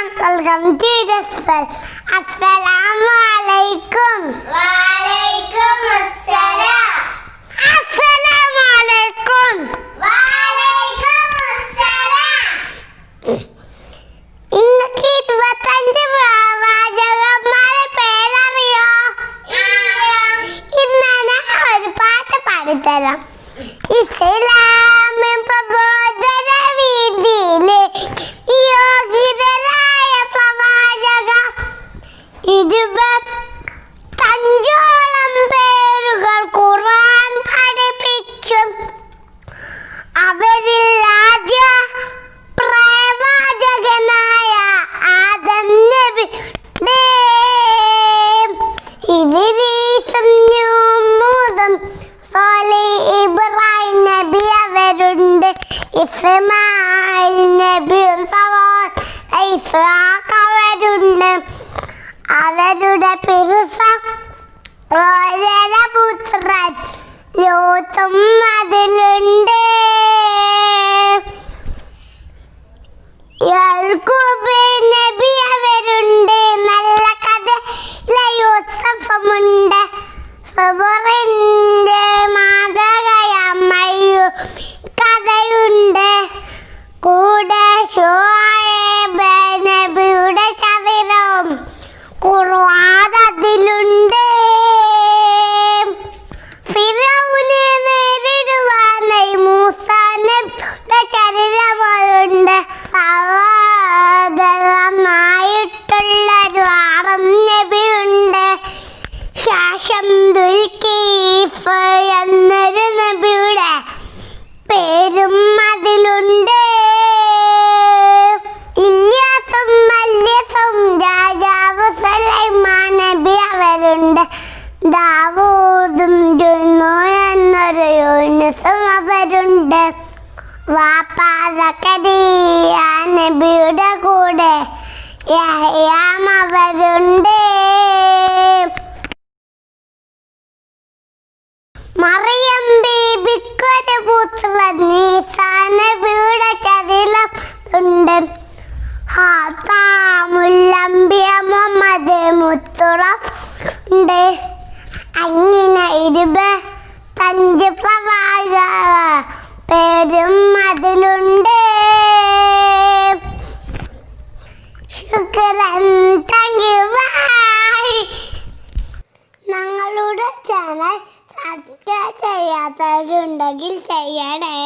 Welcome to ரஸ்வல் அஸ்ஸலாமு அலைக்கும். வலைக்கும் அஸ்ஸலாம். அஸ்ஸலாமு அலைக்கும். வலைக்கும் அஸ்ஸலாம். இன்னைக்கு இருபத்தஞ்சு வாஜகம் மழை பெய்யலையோ? இன்னும் ஒரு பாட்டு பாடித்தரோம். இசைலாம் ഇരുപത്തഞ്ചോളം പേരുകൾ ഖുർആൻ പഠിപ്പിച്ചു. അവരിൽ ആദ്യ പ്രവാചകനായ ആദം നബി. ഇബ്രാഹിം നബി അവരുണ്ട്. ഇസ്മായിൽ നബിയും സവാ ഇസ്ഹാഖ് അവരുണ്ട്. അവരുടെ പുത്രൻ ലോത്തും അതിലുണ്ട്. നബി അവരുണ്ട്. നല്ല കഥ യൂസഫമുണ്ട്. സബറിന്റെ വാപ്പാതക്കരിയ നബിയുടെ കൂടെ. യഹ്യാം അവരുണ്ട് മറിയം ബീബിക്കൊരു പുത്രൻ നീസാനബിയുടെ ചതിലം ഉണ്ട്. ഹാത്താമുല്ലംബിയ മുഹമ്മദ് മുത്തുറഫ് ഉണ്ട്. അങ്ങനെ ഇരുപത്തഞ്ച് പ്രവാചക ഞങ്ങളുടെ ചാനൽ സബ്സ്ക്രൈബ് ചെയ്യാത്തവരുണ്ടെങ്കിൽ ചെയ്യണേ.